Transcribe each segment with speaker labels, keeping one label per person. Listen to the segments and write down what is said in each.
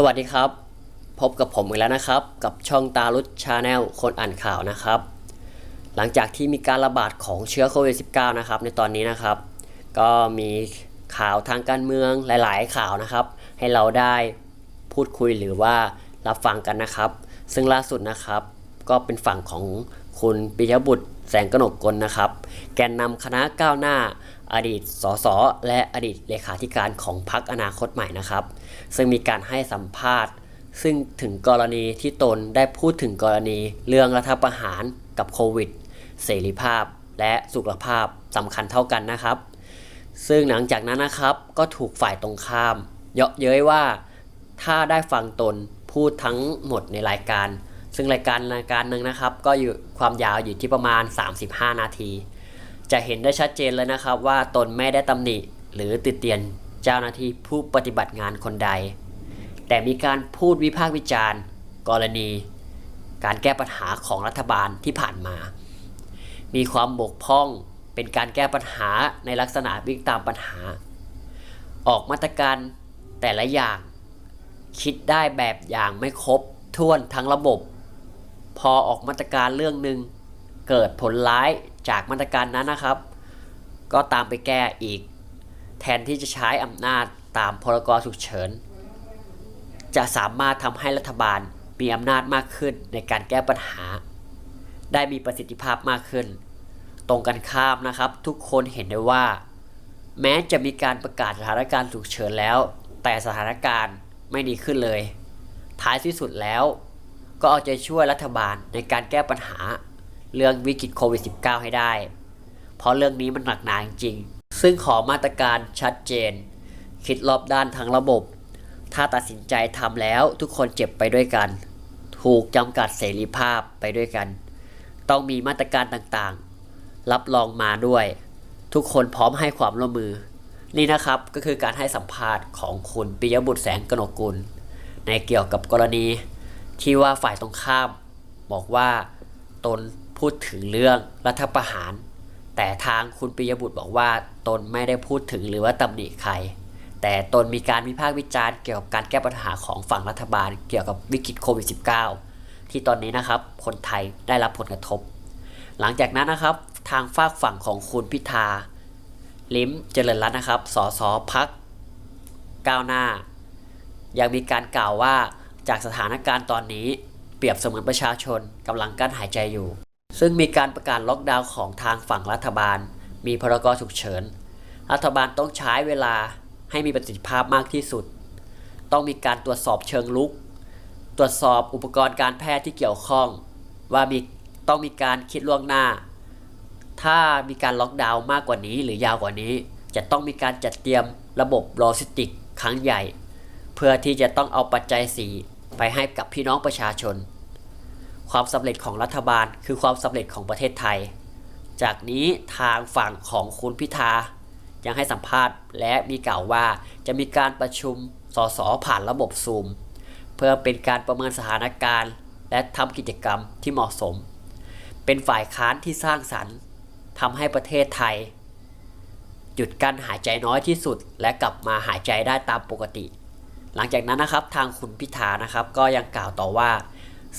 Speaker 1: สวัสดีครับ พบกับผมอีกแล้วนะครับ กับช่องตาลุชชาแนลคนอ่านข่าวนะครับ หลังจากที่มีการระบาดของเชื้อโควิด -19 นะครับ ในตอนนี้นะครับ ก็มีข่าวทางการเมืองหลาย ๆ ข่าวนะครับ ให้เราได้พูดคุยหรือว่ารับฟังกันนะครับ ซึ่งล่าสุดนะครับ ก็เป็นฝั่งของคุณปิยบุตร แสงกนกกลนะครับ แกนนำคณะก้าวหน้า อดีตสสและอดีตเลขาธิการของพรรคอนาคตใหม่นะครับ ซึ่งมีการให้สัมภาษณ์ ซึ่งถึงกรณีที่ตนได้พูดถึงกรณีเรื่องรัฐประหารกับโควิด เสรีภาพ และสุขภาพสำคัญเท่ากันนะครับ ซึ่งหลังจากนั้นนะครับก็ถูกฝ่ายตรงข้าม เยาะเย้ยว่าถ้าได้ฟังตนพูดทั้งหมดในรายการ ซึ่งรายการรายการหนึ่งนะครับ ก็อยู่ความยาวอยู่ที่ประมาณ 35 นาที จะเห็นได้ชัดเจนเลยนะครับ ว่าตนไม่ได้ตำหนิหรือติดเตียนเจ้าหน้าที่ผู้ปฏิบัติงานคนใด แต่มีการพูดวิพากษ์วิจารณ์ กรณี การแก้ปัญหาของรัฐบาลที่ผ่านมา มีความบกพร่องเป็นการแก้ปัญหาในลักษณะวิ่งตามปัญหา ออกมาตรการแต่ละอย่าง คิดได้แบบอย่างไม่ครบถ้วนทั้งระบบ พอออกมาตรการเรื่องหนึ่งเกิดผลร้ายจากมาตรการนั้นนะครับ ก็ตามไปแก้อีก แทนที่จะใช้อำนาจตามพรกฉุกเฉิน จะสามารถทำให้รัฐบาลมีอำนาจมากขึ้นในการแก้ปัญหา ได้มีประสิทธิภาพมากขึ้น ตรงกันข้ามนะครับ ทุกคนเห็นได้ว่า แม้จะมีการประกาศสถานการณ์ฉุกเฉินแล้ว แต่สถานการณ์ไม่ดีขึ้นเลย ท้ายที่สุดแล้ว ก็เอาใจช่วยรัฐบาลในการแก้ปัญหา เรื่องวิกฤตโควิด -19 ให้ได้ เพราะเรื่องนี้มันหนักหนาจริง ซึ่งขอมาตรการชัดเจน คิดรอบด้านทั้งระบบ ถ้าตัดสินใจทำแล้วทุกคนเจ็บไปด้วยกัน ถูกจำกัดเสรีภาพไปด้วยกัน ต้องมีมาตรการต่างๆ รับรองมาด้วย ทุกคนพร้อมให้ความร่วมมือ นี่นะครับก็คือการให้สัมภาษณ์ของคุณปิยบุตรแสงกนกุล ในเกี่ยวกับกรณี ที่ว่าฝ่ายตรงข้าม บอกว่าตนพูดถึงเรื่องรัฐประหาร แต่ทางคุณปิยบุตรบอกว่าตนไม่ได้พูดถึงหรือว่าตำหนิใคร แต่ตนมีการวิพากษ์วิจารณ์เกี่ยวกับการแก้ปัญหาของฝั่งรัฐบาล เกี่ยวกับวิกฤตโควิด -19 ที่ตอนนี้นะครับคนไทยได้รับผลกระทบ หลังจากนั้นนะครับทางฝากฝั่งของคุณพิธา ลิ้มเจริญรัตน์นะครับ สสพักก้าวหน้า ยังมีการกล่าวว่า จากสถานการณ์ตอนนี้เปรียบเสมือนประชาชนกำลังกั้นหายใจอยู่ ซึ่งมีการประกาศล็อกดาวน์ของทางฝั่งรัฐบาล มีพรกฉุกเฉิน รัฐบาลต้องใช้เวลาให้มีประสิทธิภาพมากที่สุด ต้องมีการตรวจสอบเชิงลุก ตรวจสอบอุปกรณ์การแพทย์ที่เกี่ยวข้อง ว่ามีต้องมีการคิดล่วงหน้า ถ้ามีการล็อกดาวน์มากกว่านี้หรือยาวกว่านี้ จะต้องมีการจัดเตรียมระบบโลจิสติกครั้งใหญ่ เพื่อที่จะต้องเอาปัจจัยสี ไปให้กับพี่น้องประชาชน ความสำเร็จของรัฐบาลคือความสำเร็จของประเทศไทย จากนี้ทางฝั่งของคุณพิธายังให้สัมภาษณ์ และมีกล่าวว่าจะมีการประชุมสสผ่านระบบซูม เพื่อเป็นการประเมินสถานการณ์ และทำกิจกรรมที่เหมาะสม เป็นฝ่ายค้านที่สร้างสรรค์ทำให้ประเทศไทย หยุดกั้นหายใจน้อยที่สุด และกลับมาหายใจได้ตามปกติ หลังจากนั้นนะครับทางคุณพิธานะครับก็ยังกล่าวต่อว่า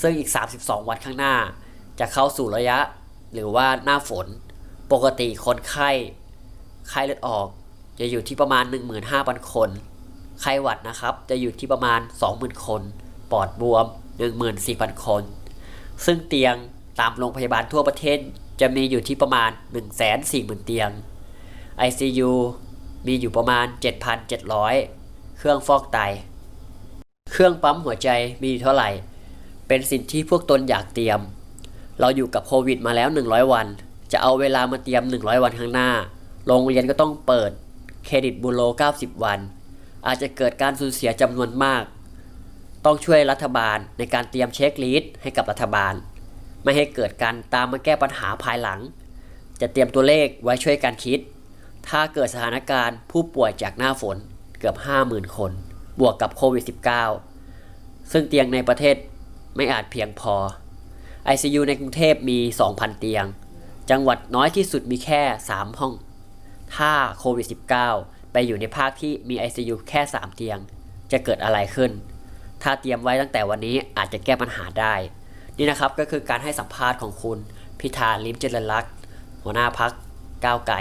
Speaker 1: ซึ่งอีก 32 วันข้างหน้า จะเข้าสู่ระยะหรือว่าหน้าฝน ปกติคนไข้ไข้เลือดออก จะอยู่ที่ประมาณ 15,000 คน ไข้หวัดนะครับจะอยู่ที่ประมาณ 20,000 คน ปอดบวม 14,000 คน ซึ่งเตียงตามโรงพยาบาลทั่วประเทศจะมีอยู่ที่ประมาณ 140,000 เตียง ICU มีอยู่ประมาณ 7,700 เครื่องฟอกไต เครื่องปั๊มหัวใจมีเท่าไหร่ เป็นสิ่งที่พวกตนอยากเตรียม เราอยู่กับโควิดมาแล้ว 100 วัน จะเอาเวลามาเตรียม 100 วันข้างหน้า โรงเรียนก็ต้องเปิด เครดิตบูโร 90 วัน อาจจะเกิดการสูญเสียจำนวนมาก ต้องช่วยรัฐบาลในการเตรียมเช็คลิสต์ให้กับรัฐบาล ไม่ให้เกิดการตามมาแก้ปัญหาภายหลัง จะเตรียมตัวเลขไว้ช่วยการคิดถ้าเกิดสถานการณ์ผู้ป่วยจากหน้าฝน เกือบ 50,000 คน บวกกับโควิด -19 ซึ่งเตียงในประเทศไม่อาจเพียงพอ ICU ในกรุงเทพมี 2,000 เตียง จังหวัดน้อยที่สุดมีแค่ 3 ห้อง ถ้าโควิด -19 ไปอยู่ในภาคที่มี ICU แค่ 3 เตียง จะเกิดอะไรขึ้น ถ้าเตรียมไว้ตั้งแต่วันนี้อาจจะแก้ปัญหาได้ นี่นะครับก็คือการให้สัมภาษณ์ของคุณ พิธาลิมเจริญรักษ์หัวหน้าพักก้าวไกล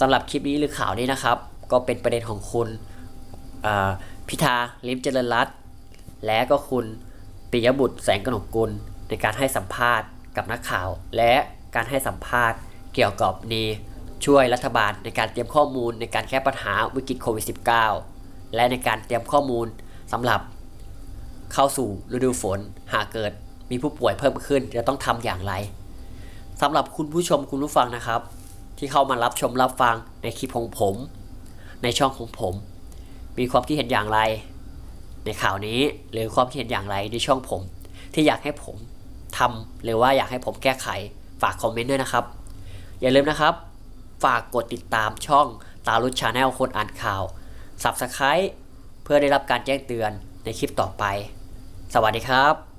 Speaker 1: สำหรับคลิปนี้หรือข่าวนี้นะครับ ก็เป็นประเด็นของคุณพิธาลิมเจริญรัตน์และก็คุณปิยบุตรแสงกนกกุลในการให้สัมภาษณ์กับนักข่าว และการให้สัมภาษณ์เกี่ยวกับนีช่วยรัฐบาลในการเตรียมข้อมูลในการแก้ปัญหาวิกฤตโควิด -19 และในการเตรียมข้อมูลสำหรับเข้าสู่ฤดูฝนหากเกิดมีผู้ป่วยเพิ่มขึ้นจะต้องทำอย่างไรสำหรับคุณผู้ชมคุณผู้ฟังนะครับ ที่เข้ามารับชมรับฟังในคลิปของผม ในช่องของผม มีความคิดเห็นอย่างไร ในข่าวนี้หรือความคิดเห็นอย่างไรในช่องผม ที่อยากให้ผมทำหรือว่าอยากให้ผมแก้ไขฝากคอมเมนต์ด้วยนะครับ อย่าลืมนะครับ ฝากกดติดตามช่องตาลุชาแนลคนอ่านข่าว Subscribe เพื่อได้รับการแจ้งเตือนในคลิปต่อไป สวัสดีครับ